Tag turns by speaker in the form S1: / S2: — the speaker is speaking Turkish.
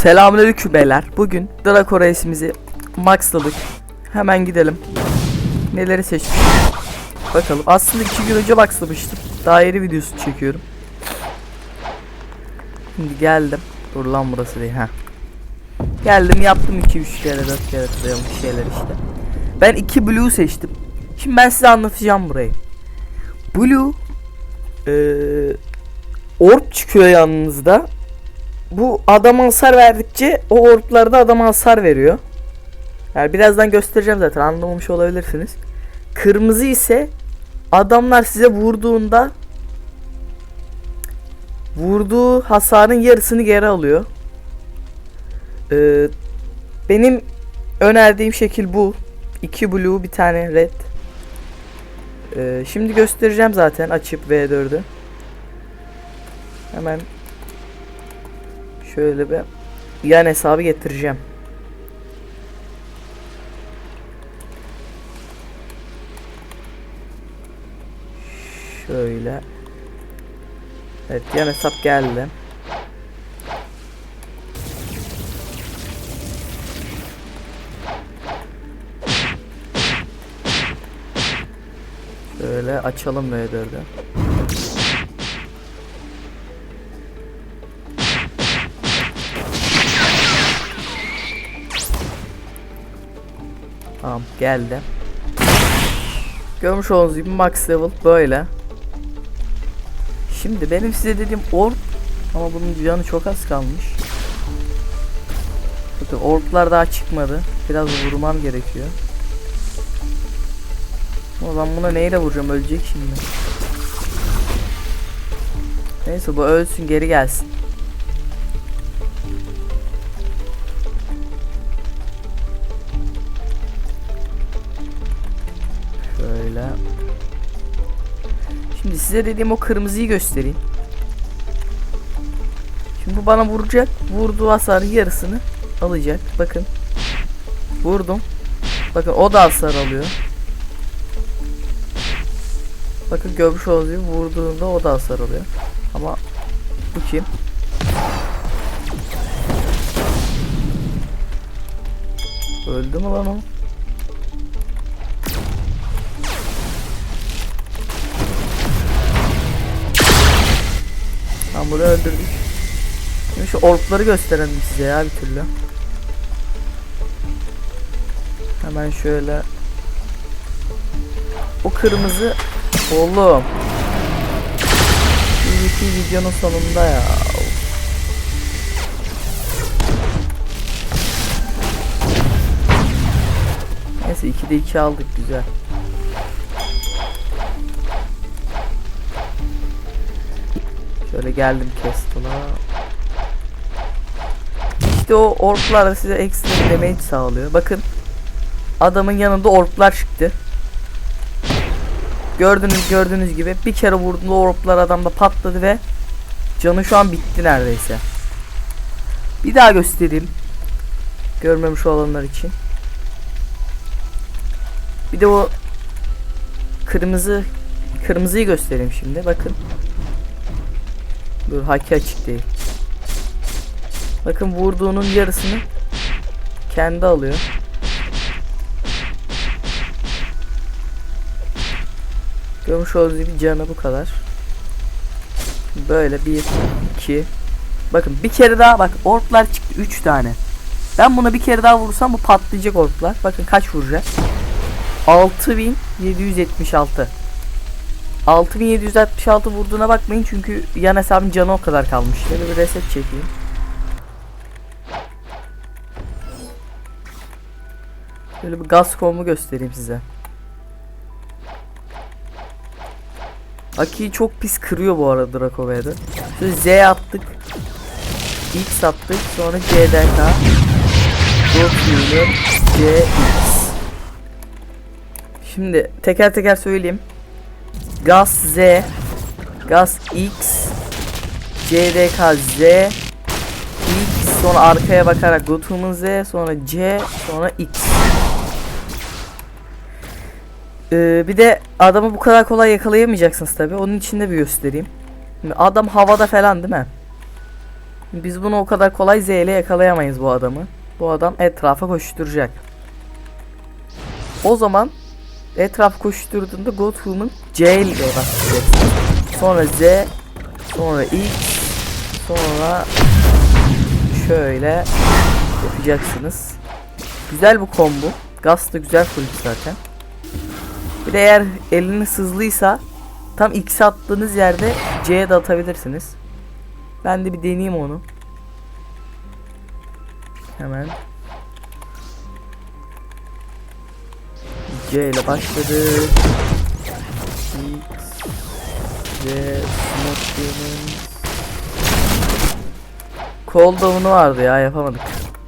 S1: Selamünaleyküm beyler. Bugün Draco Reis'imizi maxladık. Hemen gidelim. Neleri seçmiş? Bakalım. Aslında iki gün önce maxlamıştım. Daha yeni videosu çekiyorum. Şimdi geldim. Dur lan burası değil. ha. Geldim yaptım 2 3 kere 4 kere tıklayamış şeyler işte. Ben 2 blue seçtim. Şimdi ben size anlatacağım burayı. Blue eee orb çıkıyor yanınızda. Bu adama hasar verdikçe o orplar da adama hasar veriyor. Yani birazdan göstereceğim zaten anlamamış olabilirsiniz. Kırmızı ise adamlar size vurduğunda vurduğu hasarın yarısını geri alıyor. Ee, benim önerdiğim şekil bu. 2 blue bir tane red. Ee, şimdi göstereceğim zaten açıp V4'ü. Hemen şöyle bir yan hesabı getireceğim. Şöyle. Evet yan hesap geldi. Şöyle açalım V4'ü. Tamam geldi. Görmüş olduğunuz gibi max level böyle. Şimdi benim size dediğim orb ama bunun canı çok az kalmış. Bakın orblar daha çıkmadı. Biraz vurmam gerekiyor. O ben buna neyle vuracağım ölecek şimdi. Neyse bu ölsün geri gelsin. Size dediğim o kırmızıyı göstereyim. Şimdi bu bana vuracak. Vurduğu hasarın yarısını alacak. Bakın. Vurdum. Bakın o da hasar alıyor. Bakın görmüş olduğunuz gibi vurduğunda o da hasar alıyor. Ama bu kim? Öldü mü lan o? Tam bunu öldürdük. Şimdi şu orkları gösterelim size ya bir türlü. Hemen şöyle. O kırmızı oğlum. PvP videonun sonunda ya. Neyse 2'de 2 aldık güzel. Şöyle geldim Castle'a. İşte o orklar da size ekstra damage sağlıyor. Bakın. Adamın yanında orklar çıktı. Gördüğünüz gördüğünüz gibi bir kere vurduğunda orklar adamda patladı ve canı şu an bitti neredeyse. Bir daha göstereyim. Görmemiş olanlar için. Bir de o kırmızı kırmızıyı göstereyim şimdi. Bakın. Dur haki açık değil. Bakın vurduğunun yarısını kendi alıyor. Görmüş olduğunuz gibi canı bu kadar. Böyle bir, iki. Bakın bir kere daha bak orklar çıktı 3 tane. Ben buna bir kere daha vurursam bu patlayacak orklar. Bakın kaç vuracak? 6776. 6766 vurduğuna bakmayın çünkü yan hesabın canı o kadar kalmış. Şöyle bir reset çekeyim. Şöyle bir gaz komu göstereyim size. Aki'yi çok pis kırıyor bu arada Draco V'de. Şöyle Z attık. X attık. Sonra CDK. Dot CX. Şimdi teker teker söyleyeyim. Gaz Z, Gaz X, CDK Z, X sonra arkaya bakarak Gotum'un Z, sonra C, sonra X. Ee, bir de adamı bu kadar kolay yakalayamayacaksınız tabi. Onun için de bir göstereyim. Adam havada falan değil mi? Biz bunu o kadar kolay Z ile yakalayamayız bu adamı. Bu adam etrafa koşturacak. O zaman etraf koşturduğunda Godwin'ın C ile başlayacaksın. Sonra Z, sonra X, sonra şöyle yapacaksınız. Güzel bu combo. Gas da güzel full zaten. Bir de eğer eliniz hızlıysa tam X attığınız yerde C'ye de atabilirsiniz. Ben de bir deneyeyim onu. Hemen. C ile başladı. X ve Smoke'nin Cooldown'u vardı ya yapamadık.